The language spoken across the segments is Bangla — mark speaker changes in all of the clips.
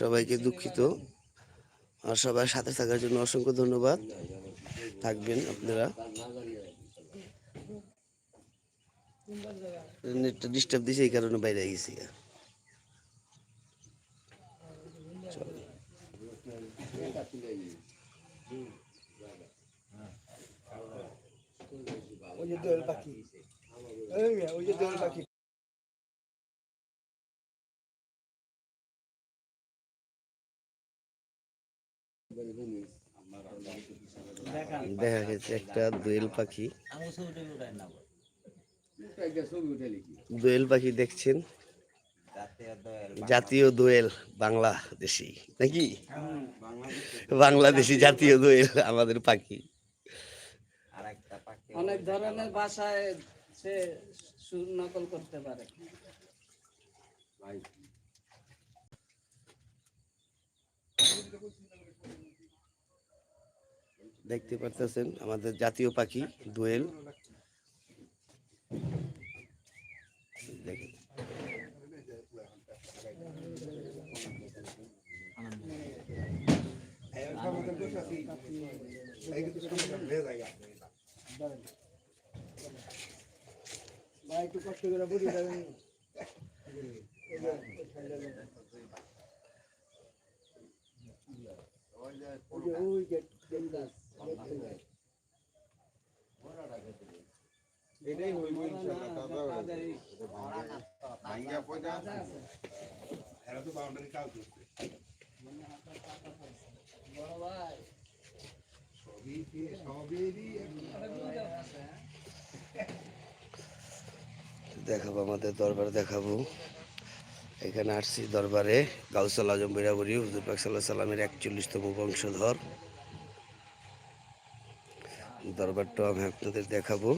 Speaker 1: সবাইকে দুঃখিত। আর সবার সাথে থাকার জন্য অসংখ্য ধন্যবাদ। থাকবেন আপনারা। নেটটা ডিস্টার্ব দিছে, এই কারণে বাইরে গেছি।
Speaker 2: ওই যে দোয়েল পাখি। ওই যে দোয়েল পাখি।
Speaker 1: দেখা গেছে একটা দোয়েল পাখি। দোয়েল পাখি দেখছেন? জাতীয় দোয়েল বাংলাদেশি, নাকি? বাংলাদেশি জাতীয় দোয়েল আমাদের পাখি।
Speaker 3: অনেক ধরনের ভাষায় সে সুর নকল করতে পারে।
Speaker 1: দেখতে পারতেছেন আমাদের জাতীয় পাখি দোয়েল
Speaker 2: একটু কষ্ট করে ওই যে ওই থেকে।
Speaker 4: এটাই হইব ইনশাআল্লাহ ভাঙ্গা পয়দা এরা তো বাউন্ডারি কাজ করছে।
Speaker 3: বড় ভাই
Speaker 4: সবই সবেরই
Speaker 1: দেখাবো আমাদের দরবারে দেখাবো। এখানে আসছি দরবারে গাউসাল আজম বিরাবরি হুজুর পাক সাল্লাহ সাল্লামের একচল্লিশতম বংশধর। দরবারটা আমি আপনাদের দেখাবো।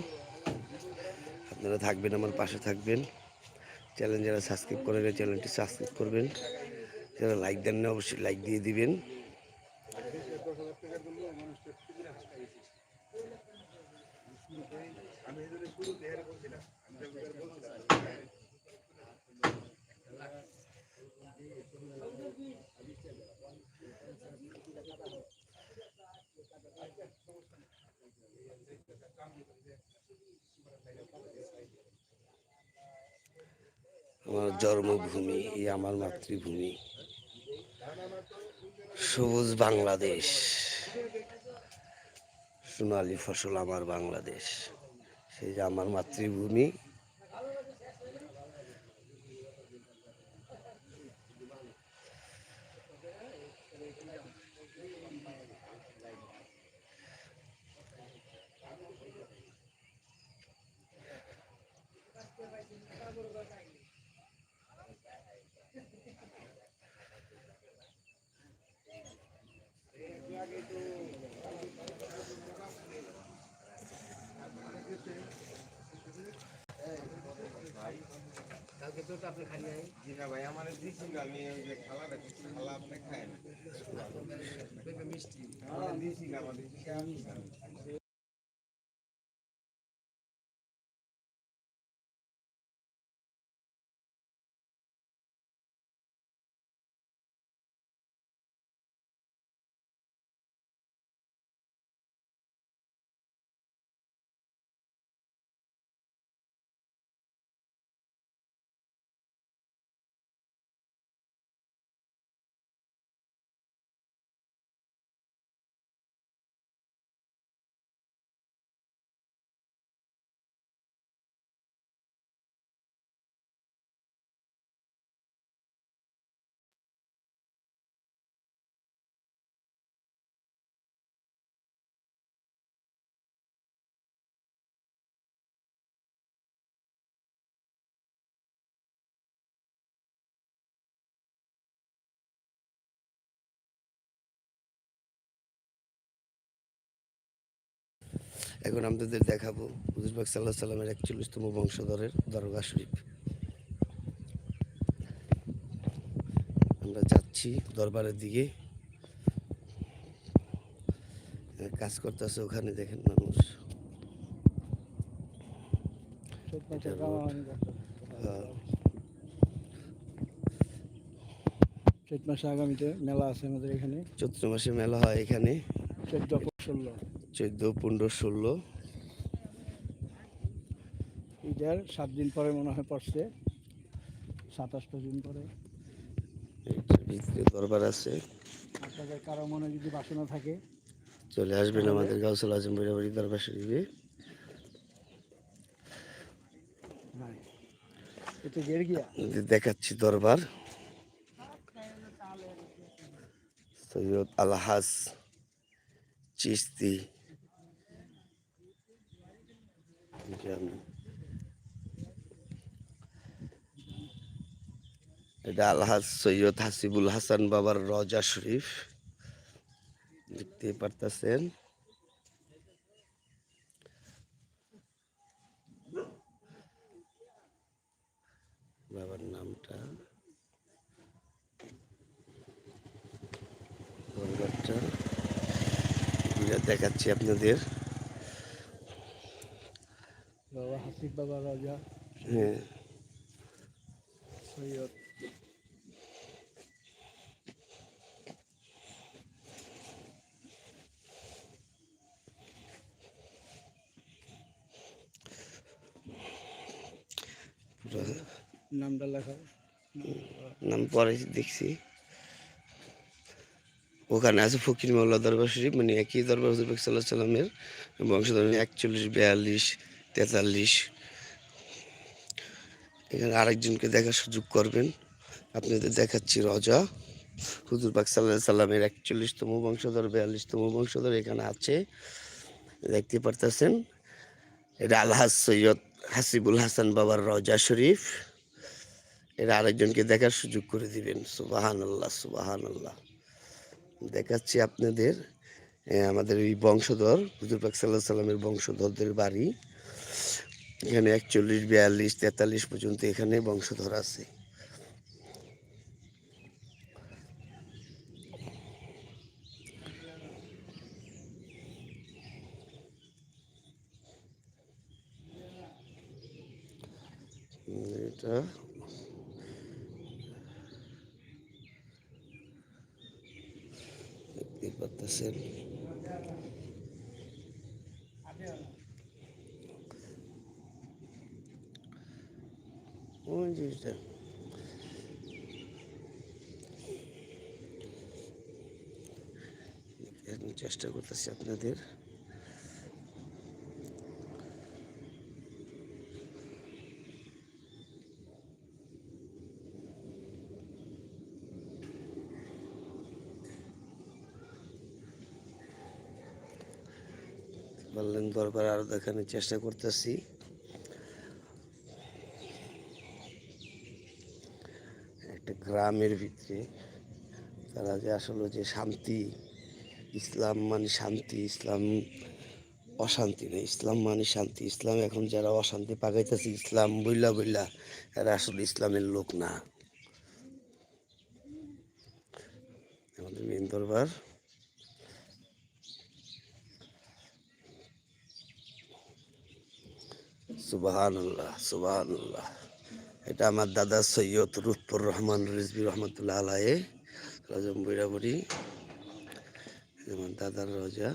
Speaker 1: আপনারা থাকবেন, আমার পাশে থাকবেন। চ্যানেল যারা সাবস্ক্রাইব করেন চ্যানেলটি সাবস্ক্রাইব করবেন। যারা লাইক দেন না অবশ্যই লাইক দিয়ে দিবেন। আমার জন্মভূমি এই আমার মাতৃভূমি। সবুজ বাংলাদেশ। সোনালী ফসল আমার বাংলাদেশ। সেই যে আমার মাতৃভূমি
Speaker 4: জি না ভাই আমার দিছিল আমি ওই যে খালাটা দিছি খালা আপনি খায় না? মিষ্টি। আমার দিছিল আমাদের
Speaker 1: এখন আমাদের দেখাবো হুজুরবাগ সাল্লাহ সাল্লামের একচল্লিশতম বংশধরের দরগা শরীফ। আমরা যাচ্ছি দরবারের দিকে। কাজ করতেছে ওখানে দেখেন মানুষ।
Speaker 2: চৈত মাসে আগামীতে মেলা আছে আমাদের এখানে।
Speaker 1: চৈত্র মাসে মেলা হয় এখানে।
Speaker 2: চোদ্দ ষোলো
Speaker 1: চোদ্দ পনেরো ষোলো।
Speaker 2: ঈদের সাত দিন পরে মনে হয় পড়ছে। সাতাশটা দিন পরে
Speaker 1: দরবার আছে।
Speaker 2: আপনাদের কারও মনে যদি বাসনা থাকে
Speaker 1: চলে আসবেন আমাদের গাউসুল আজম বৈরাবাড়ি দরবার শরীফে। দেখাচ্ছি দরবার। সৈয়দ আলহাস চিস্তি এটা আলহাজ সৈয়দ হাসিবুল হাসান বাবার রজা শরীফ। দেখতে পারতেছেন। বাবার নামটা। দেখাচ্ছি আপনাদের।
Speaker 2: হাসিফ বাবা রাজা
Speaker 1: হ্যাঁ।
Speaker 2: সৈয়দ। নামটা লেখা।
Speaker 1: নাম পরে দেখছি। ওখানে আছে ফকির মাওলা দরবার শরীফ মানে একই দরবার হুজুর পাক সাল্লাহ সাল্লামের বংশধর একচল্লিশ বিয়াল্লিশ তেতাল্লিশ এখানে আরেকজনকে দেখার সুযোগ করবেন। আপনাদের দেখাচ্ছি রজা। হুজুর পাক সাল্লাহ সাল্লামের একচল্লিশতম বংশধর, বিয়াল্লিশতম বংশধর এখানে আছে। দেখতে পারতেছেন? এটা আলহাজ সৈয়দ হাসিবুল হাসান বাবার রজা শরীফ। এরা আরেকজনকে দেখার সুযোগ করে দিবেন। সুবাহান আল্লাহ সুবাহান আল্লাহ দেখাচ্ছি আপনাদের আমাদের এই বংশধর, হুজুর পাক সাল্লাহ সাল্লামের বংশধরদের বাড়ি। এখানে একচল্লিশ বিয়াল্লিশ তেতাল্লিশ পর্যন্ত এখানে বংশধর আছে। এটা ওই। এখন চেষ্টা করতেছি আপনাদের বললেন দরবার আরও দেখানোর চেষ্টা করতেছি একটা গ্রামের ভিতরে তারা যে আসলে যে শান্তি, ইসলাম মানে শান্তি, ইসলাম অশান্তি না, ইসলাম মানে শান্তি। ইসলাম এখন যারা অশান্তি পাকাইতেছে, ইসলাম বইলা বইলা এরা আসলে ইসলামের লোক না। আমাদের মেন দরবার। সুবাহান আল্লাহ আল্লাহ এটা আমার দাদা সৈয়দ রুৎপুর রহমান রিজবি রহমতুল্লাহ আলায়ে রজম বৈরাবরি আমার দাদার রজা।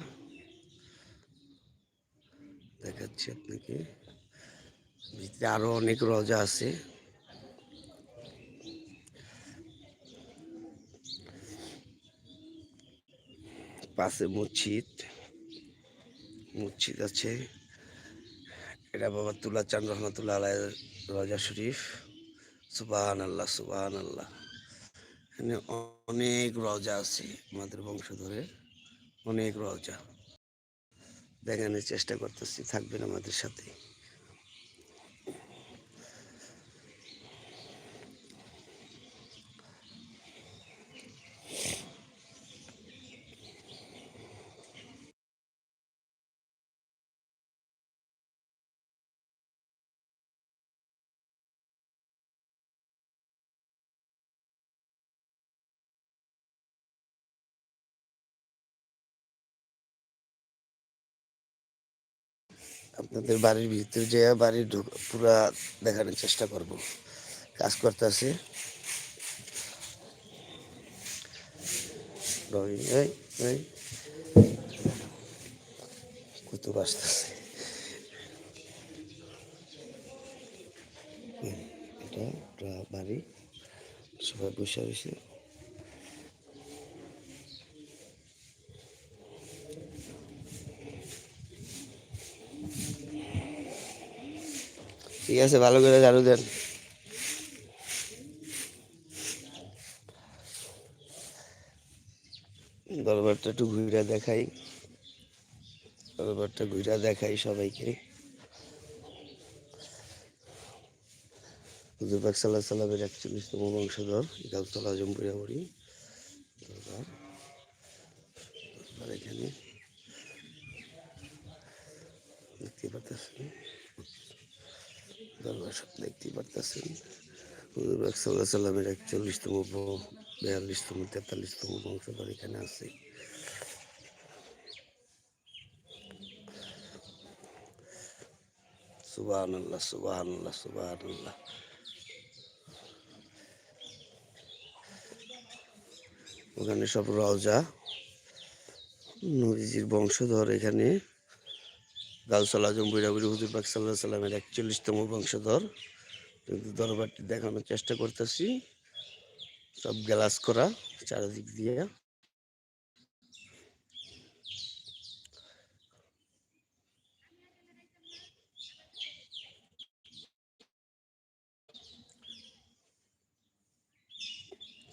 Speaker 1: দেখাচ্ছি আপনাকে। ভিতরে আরও অনেক রজা আছে। পাশে মসজিদ। মসজিদ আছে। এটা বাবা তুলা চান রহমতুল্লাহ আলাই রজা শরীফ। সুবাহান আল্লাহ সুবাহান আল্লাহ এখানে অনেক রজা আছে আমাদের বংশধরের। অনেক রজা। দেখানোর চেষ্টা করতেছি, থাকবেন আমাদের সাথে। আপনাদের বাড়ির ভিতরে যে বাড়ির পুরা দেখানোর চেষ্টা করব। কাজ এই কুতুব আসতেছে। এটা বাড়ি। সবাই বসে রয়েছে। ঠিক আছে, ভালো করে ঝাড়ু দেন। দরবারটা একটু ঘুরে দেখাই। দরবারটা ঘুরে দেখাই সবাইকে। হুজুর পাক সাল্লাহ সাল্লামের একচল্লিশতম বংশধর গাউতলা জম্পুরিয়া বড়ি দরবার দরবার এখানে দেখতে পারতেছেন দরবার সব দেখতে পারতেছেন হুজুর পাক সাল্লাহ সাল্লামের একচল্লিশতম বিয়াল্লিশতম, তেতাল্লিশতম বংশধর এখানে আছে। সুবাহান আল্লাহ সুবাহান আল্লাহ সুবাহান আল্লাহ ওখানে সব রওজা নবীজির বংশধর এখানে। গাউসাল আজম বৈরাবুরি হুজুর পাক সাল্লাহ সাল্লামের একচল্লিশতম বংশধর। কিন্তু দরবারটি দেখানোর চেষ্টা করতেছি। সব গ্লাস করা চারিদিক দিয়ে।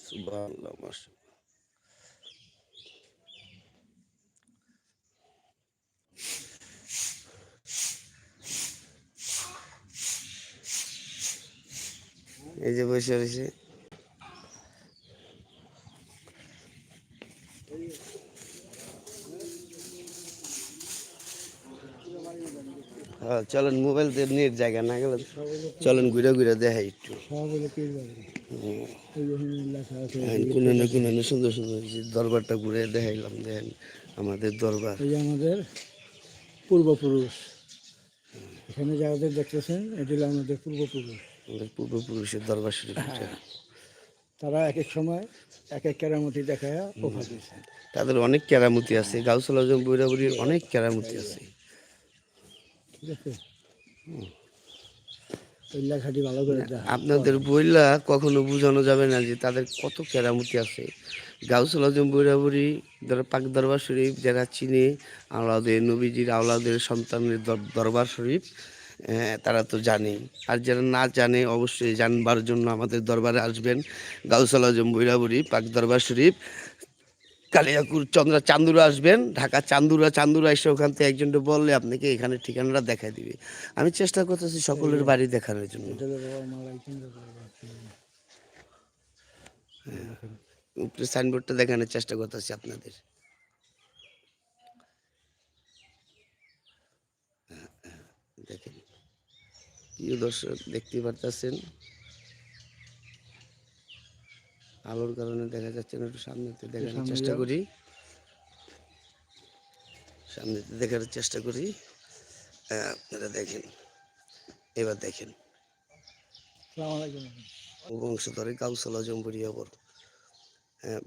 Speaker 1: সুবহানাল্লাহ মাশাআল্লাহ। এই যে বসে রয়েছে। হ্যাঁ চলেন মোবাইল দিয়ে নেট জায়গা না গেলে চলেন ঘুরে ঘুরে দেখাই একটু।
Speaker 2: আছে
Speaker 1: হ্যাঁ, কোনানে কোনানে সুন্দর সুন্দর দরবারটা ঘুরে দেখাইলাম দেখেন আমাদের দরবার।
Speaker 2: আমাদের পূর্বপুরুষ। এখানে যাদের দেখতেছেন এটি হলো আমাদের পূর্বপুরুষ।
Speaker 1: পূর্বপুরুষের দরবার শরীফ এটা।
Speaker 2: তারা এক এক সময় এক এক কেরামতি দেখায়
Speaker 1: তাদের অনেক কেরামতি আছে গাউসল আজম বৈরাবুরির অনেক কেরামতি আছে।
Speaker 2: ঠিক আছে। ভালো করে
Speaker 1: আপনাদের বইলা কখনো বোঝানো যাবে না যে তাদের কত কেরামতি আছে। গাউসুল আজম বৈরাবুরি যারা পাক দরবার শরীফ যারা চিনে আওলাদের নবীজির আওলাদের সন্তানের দর- দরবার শরীফ তারা তো জানে। আর যারা না জানে, অবশ্যই জানবার জন্য আমাদের দরবারে আসবেন। গাউসুল আজম বৈরাবুরি পাক দরবার শরীফ। কালিয়াকুর চন্দ্রা চান্দুরা আসবেন। ঢাকা চান্দুরা চান্দুরা এসে ওখান থেকে একজনকে বললে আপনাকে এখানে ঠিকানাটা দেখা দিবে। আমি চেষ্টা করতেছি সকলের বাড়ি দেখানোর জন্য। উপরে সাইনবোর্ডটা দেখানোর চেষ্টা করতেছি আপনাদের দেখেন প্রিয় দর্শক দেখতে পারতেছেন। আলোর কারণে দেখা যাচ্ছে না একটু দেখানোর
Speaker 2: সামনে
Speaker 1: চেষ্টা
Speaker 2: যাও।
Speaker 1: করি। সামনেতে দেখার চেষ্টা করি। হ্যাঁ, আপনারা দেখেন এবার দেখেন। বংশধরে কাউসলা জম্বুরিয়া বল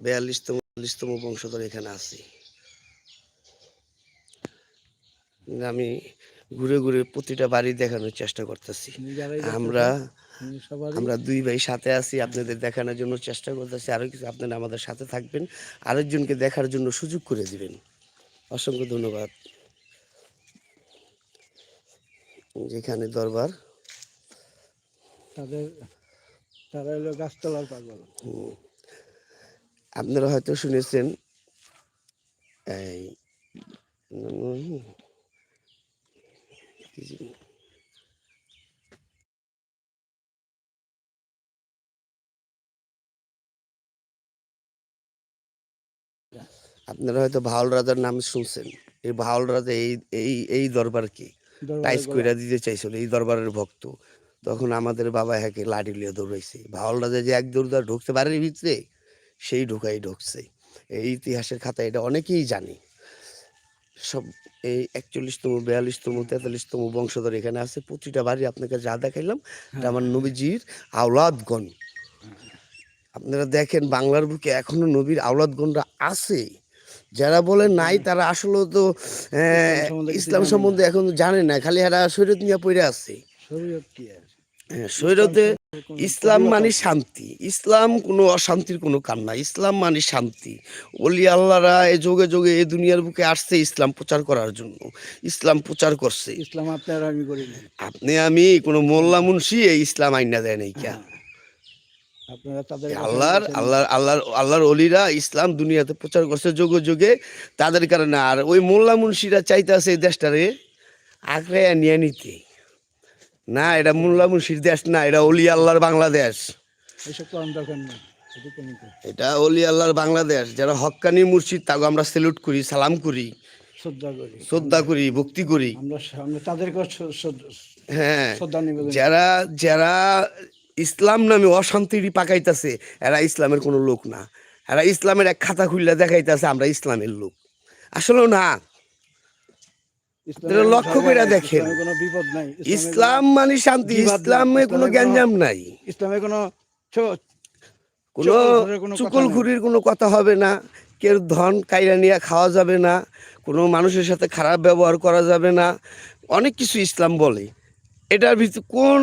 Speaker 1: বিয়াল্লিশতম চল্লিশতম বংশধর এখানে আছে। আমি ঘুরে ঘুরে প্রতিটা বাড়ি দেখানোর চেষ্টা করতেছি। আমরা আমরা দুই ভাই সাথে আছি আপনাদের দেখানোর জন্য চেষ্টা করতেছি। আরও কিছু আপনারা আমাদের সাথে থাকবেন আরেকজনকে দেখার জন্য সুযোগ করে দিবেন। অসংখ্য ধন্যবাদ। যেখানে দরবার।
Speaker 2: তাদের তারা হলো গাছতলার পাগল।
Speaker 1: আপনারা হয়তো শুনেছেন এই কি যে- আপনারা হয়তো ভাওল রাজার নাম শুনছেন। এই ভাওল রাজা এই এই এই দরবার কি?
Speaker 2: দরবারে
Speaker 1: টাইস কইরা দিতে চাইছিল এই দরবারের ভক্ত। তখন আমাদের বাবা হ্যাকে লাঠি লিয়ে দৌড়াইছে। ভাওল রাজা যে এক দৌড় ঢুকতে পারে ভিতরে সেই ঢুকাই ঢুকছে। এই ইতিহাসের খাতা এটা অনেকেই জানে। সব এই একচল্লিশতম বিয়াল্লিশতম তেতাল্লিশতম বংশধর এখানে আছে। প্রতিটা বাড়ি আপনাকে যা দেখাইলাম এটা আমার নবীজির আওলাদগণ। আপনারা দেখেন বাংলার বুকে এখনও নবীর আওলাদগণরা আছে। যারা বলে নাই তারা আসলে তো ইসলাম সম্বন্ধে এখন জানে না খালি এরা শরীয়ত নিয়ে পড়ে আছে।
Speaker 2: শরীয়ত কি আর
Speaker 1: হ্যাঁ, ইসলাম মানে শান্তি। ইসলাম কোনো অশান্তির কোনো কাম না। ইসলাম মানে শান্তি। অলি আল্লাহরা এ যোগে যোগে এ দুনিয়ার বুকে আসছে ইসলাম প্রচার করার জন্য। ইসলাম প্রচার করছে।
Speaker 2: ইসলাম আপনার আমি করি না
Speaker 1: আপনি আমি কোনো মোল্লা মুন্সি এই ইসলাম আইনা দেয় নাই কে?
Speaker 2: আপনারা তাদের
Speaker 1: আল্লাহর আল্লাহর আল্লাহর আল্লাহর অলিরা ইসলাম দুনিয়াতে প্রচার করছে যোগে যোগে। তাদের কারণে আর ওই মোল্লা মুন্সিরা চাইতেছে এই দেশটারে আঁকড়ে নিয়ে নিতে। না এটা মোল্লা মুন্সির দেশ না এটা অলি আল্লাহর বাংলাদেশ।
Speaker 2: এটি
Speaker 1: অলি আল্লাহর বাংলাদেশ যারা হক্কানি মুর্শিদ তাকে আমরা সেলুট করি সালাম করি
Speaker 2: শ্রদ্ধা করি।
Speaker 1: ভক্তি করি। হ্যাঁ যারা যারা ইসলাম নামে অশান্তির পাকাইতেছে এরা ইসলামের কোনো লোক না। এরা ইসলামের এক খাতা খুললে দেখাইতেছে আমরা ইসলামের লোক। আসলে না লক্ষ্য
Speaker 2: জায়গায়
Speaker 1: দেখেন।
Speaker 2: বিপদ নাই
Speaker 1: ইসলাম মানে শান্তি ইসলামে কোনো গ্যাঞ্জাম নাই।
Speaker 2: ইসলামে কোনো কথা
Speaker 1: চুকলখুরির কোনো কথা হবে না কেউ ধন কাইরা নিয়ে খাওয়া যাবে না কোনো মানুষের সাথে খারাপ ব্যবহার করা যাবে না অনেক কিছু ইসলাম বলে। এটার ভিতরে কোন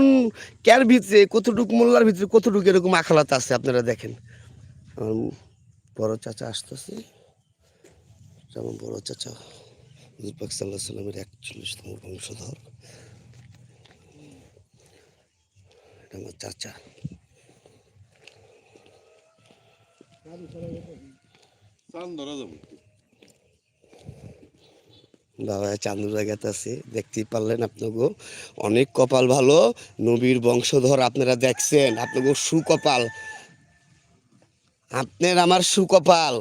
Speaker 1: ক্যার ভিতরে কতটুকু মোল্লার ভিতরে কতটুকু এরকম আখালাত আছে আপনারা দেখেন। বড় চাচা আসতেছে। যেমন বড় চাচা। হুজুর পাক সাল্লাহ সাল্লামের একচল্লিশতম বংশধর। আমার চাচা। বাবা চান্দুরা গেতাছে দেখতেই পারলেন আপনাকে অনেক কপাল ভালো নবীর বংশধর আপনারা দেখছেন আপনাকে সুকপাল। আপনার আমার সুকপাল।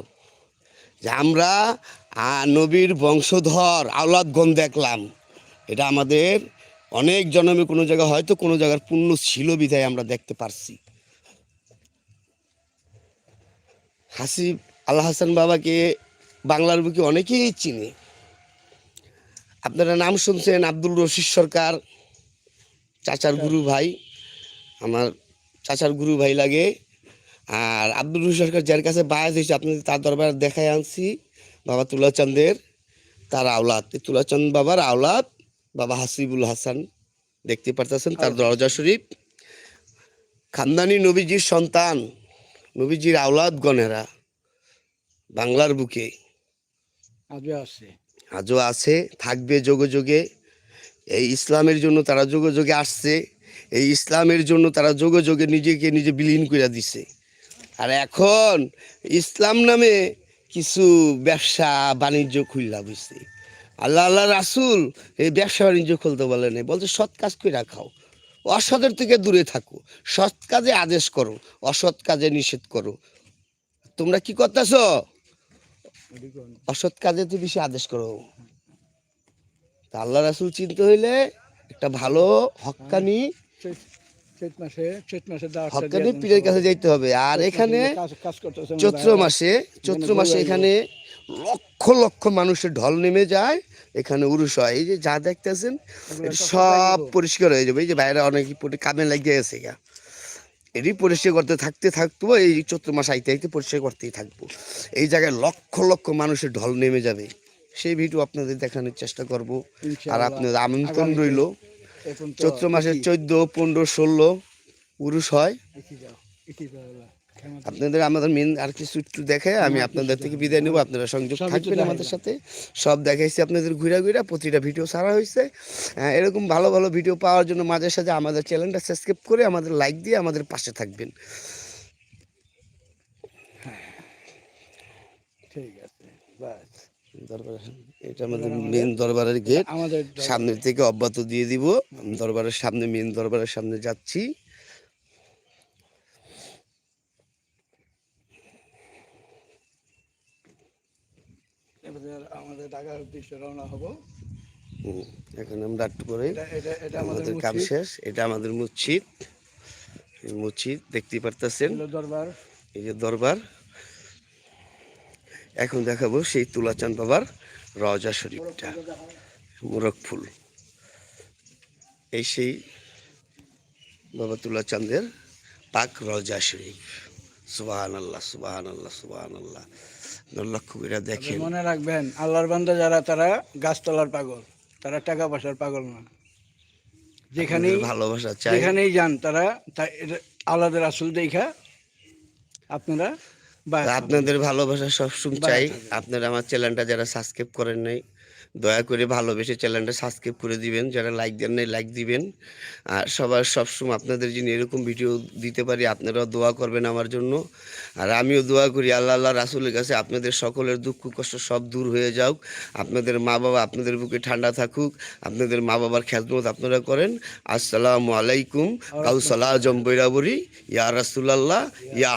Speaker 1: যে আমরা নবীর বংশধর আওলাদগণ দেখলাম। এটা আমাদের অনেক জন্মে কোনো জায়গায় হয়তো কোনো জায়গার পুণ্য ছিল বিধায় আমরা দেখতে পারছি। হাসিব, আল্লাহ হাসান বাবাকে বাংলার বুকে অনেকেই চিনে। আপনারা নাম শুনছেন আব্দুল রশিদ সরকার, চাচার গুরু ভাই, আমার চাচার গুরু ভাই লাগে। আর আব্দুল রশিদ সরকার যার কাছে বায়াস হয়েছে, আপনাদের তার দরবার দেখায় আনছি। বাবা তুলাচন্দের তার আওলাদ। এই তুলাচন্দ বাবার আওলাদ বাবা হাসিবুল হাসান। দেখতে পারতেছেন তার দরজা শরীফ। খানদানি নবীজির সন্তান নবীজির আওলাদ গণেরা বাংলার বুকে।
Speaker 2: আজও আছে।
Speaker 1: আজও আছে থাকবে যোগে যোগে। এই ইসলামের জন্য তারা যোগে যোগে আসছে। এই ইসলামের জন্য তারা যোগে যোগে নিজেকে নিজে বিলীন করে দিছে। আর এখন ইসলাম নামে কিছু ব্যবসা বাণিজ্য খুললা বুঝছে আল্লাহ আল্লাহ রাসুল এই ব্যবসা বাণিজ্য খুলতে বলে নাই। বলছে, সৎ কাজ করে রাখাও অসতের থেকে দূরে থাকো। সৎ কাজে আদেশ করো, অসৎ কাজে নিষেধ করো। তোমরা কি করতেছ? অসৎ কাজে তো বেশি আদেশ করো। তা আল্লাহ রাসুল চিনতে হইলে একটা ভালো হক্কানি
Speaker 2: চৈত মাসে চৈত মাসে
Speaker 1: পীরের কাছে যাইতে হবে। আর এখানে চৈত্র মাসে চৈত্র মাসে এখানে লক্ষ লক্ষ মানুষের ঢল নেমে যায় এখানে উরুষ হয়। এই যে যা দেখতেছেন
Speaker 2: সব
Speaker 1: পরিষ্কার হয়ে যাবে। এই যে বাইরে অনেক কামে লাগিয়ে গেছে গা। এটি পরিষ্কার করতে থাকতে থাকব এই চৈত্র মাস আইতে আইতে পরিষ্কার করতেই থাকব। এই জায়গায় লক্ষ লক্ষ মানুষের ঢল নেমে যাবে। সেই ভিডিও আপনাদের দেখানোর চেষ্টা করব। আর আপনাদের আমন্ত্রণ রইল। চৈত্র মাসের চোদ্দ পনেরো ষোলো উরুষ হয়। আপনাদের আমাদের মেন আর কিছু একটু দেখে আমি আপনাদের থেকে বিদায় নেব আপনারা সংযোগ থাকবেন আমাদের সাথে। সব দেখাইছি আপনাদের ঘুরা ঘুরা প্রতিটা ভিডিও ছাড়া হয়েছে এরকম ভালো ভালো ভিডিও পাওয়ার জন্য মাঝে সাথে আমাদের চ্যানেলটা সাবস্ক্রাইব করে আমাদের লাইক দিয়ে আমাদের পাশে থাকবেন।
Speaker 2: ঠিক আছে বাস।
Speaker 1: এটা আমাদের মেন দরবারের গেট
Speaker 2: আমাদের
Speaker 1: সামনের থেকে অব্যাহত দিয়ে দিব। দরবারের সামনে মেন দরবারের সামনে যাচ্ছি।
Speaker 2: আমাদের ঢাকার উদ্দেশ্যে রওনা হব।
Speaker 1: এখন আমরা একটু করে
Speaker 2: আমাদের
Speaker 1: কাম শেষ। এটা আমাদের মসজিদ। এই মসজিদ দেখতেই পারতেছেন?
Speaker 2: দরবার।
Speaker 1: এই যে দরবার। এখন দেখাবো সেই তুলাচাঁদ বাবার রজা শরীফটা মোরগ ফুল। এই সেই বাবা তুলাচাঁদের পাক রজা শরীফ। সুবাহান আল্লাহ সুবাহান আল্লাহ সুবাহান আল্লাহ লক্ষ্য করে দেখেন।
Speaker 2: মনে রাখবেন আল্লাহর বান্দা যারা তারা গাছতলার পাগল। তারা টাকা পয়সার পাগল না। যেখানেই
Speaker 1: ভালোবাসা চাই।
Speaker 2: যেখানেই যান তারা আলাদা রাসুল দেখা আপনারা
Speaker 1: আপনাদের ভালোবাসা সবসময় চাই। আপনারা আমার চ্যানেলটা যারা সাবস্ক্রাইব করেন নাই দয়া করে ভালোবেসে চ্যানেলটা সাবস্ক্রাইব করে দিবেন। যারা লাইক দেন নাই লাইক দিবেন। আর সবার সবসময় আপনাদের জন্য এরকম ভিডিও দিতে পারি আপনারাও দোয়া করবেন আমার জন্য। আর আমিও দোয়া করি আল্লাহ আল্লাহ রাসুলের কাছে আপনাদের সকলের দুঃখ কষ্ট সব দূর হয়ে যাক আপনাদের মা বাবা আপনাদের বুকে ঠান্ডা থাকুক আপনাদের মা বাবার খেদমত আপনারা করেন। আসসালামু আলাইকুম। কাউসালা জম্বৈরাবরি ইয়া রাসুলাল্লাহ ইয়া